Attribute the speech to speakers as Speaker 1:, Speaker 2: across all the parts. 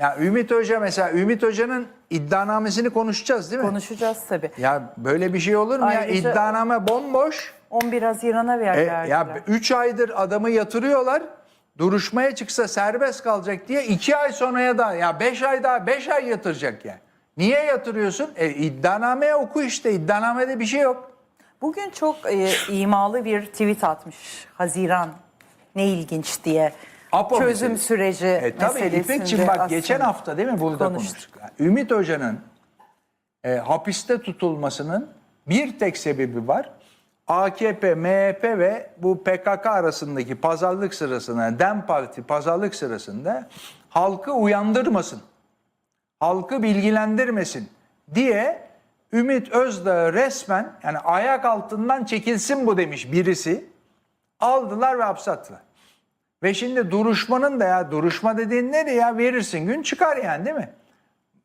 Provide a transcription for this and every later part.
Speaker 1: Ya Ümit Hoca mesela Ümit Hoca'nın iddianamesini konuşacağız değil mi?
Speaker 2: Konuşacağız tabii.
Speaker 1: ya böyle bir şey olur mu ya?
Speaker 2: Ayrıca-
Speaker 1: İddianame bomboş.
Speaker 2: 11 Haziran'a
Speaker 1: E,
Speaker 2: verdiler.
Speaker 1: ya 3 aydır adamı yatırıyorlar. Duruşmaya çıksa serbest kalacak diye 2 ay sonraya da ya 5 ay daha 5 ay yatıracak ya. Niye yatırıyorsun? E, iddianameye oku işte. İddianamede bir şey yok.
Speaker 2: Bugün çok e, imalı bir tweet atmış Haziran. Ne ilginç diye.
Speaker 1: Apo
Speaker 2: Çözüm
Speaker 1: meselesi.
Speaker 2: süreci
Speaker 1: E tabii
Speaker 2: meselesinde
Speaker 1: İpekçim bak geçen hafta değil mi burada
Speaker 2: konuştuk.
Speaker 1: konuştuk. Yani Ümit Hoca'nın e, hapiste tutulmasının bir tek sebebi var. AKP, MHP ve bu PKK arasındaki pazarlık sırasında, DEM Parti pazarlık sırasında halkı uyandırmasın, halkı bilgilendirmesin diye Ümit Özdağ resmen yani ayak altından çekilsin bu demiş birisi. Aldılar ve hapse attılar. Ve şimdi duruşmanın da ya duruşma dediğin ne ya verirsin gün çıkar yani değil mi?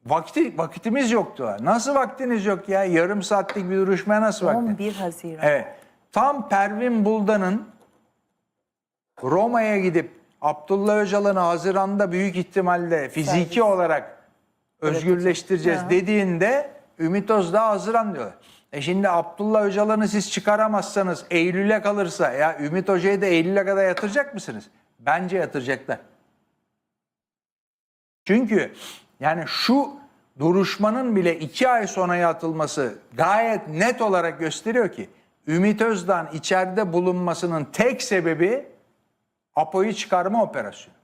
Speaker 1: Vakti vakitimiz yoktu. Nasıl vaktiniz yok ya? Yarım saatlik bir duruşmaya nasıl vaktin?
Speaker 2: 11 Haziran.
Speaker 1: Evet. Tam Pervin Buldan'ın Roma'ya gidip Abdullah Öcalan'ı Haziran'da büyük ihtimalle fiziki
Speaker 2: Serbest.
Speaker 1: olarak özgürleştireceğiz
Speaker 2: Ha.
Speaker 1: dediğinde Ümit Özdağ Haziran diyorlar. E şimdi Abdullah Öcalan'ı siz çıkaramazsanız Eylül'e kalırsa ya Ümit Hoca'yı da Eylül'e kadar yatıracak mısınız? Bence yatıracaklar. Çünkü yani şu duruşmanın bile iki ay sonra atılması gayet net olarak gösteriyor ki Ümit Özdağ'ın içeride bulunmasının tek sebebi Apo'yu çıkarma operasyonu.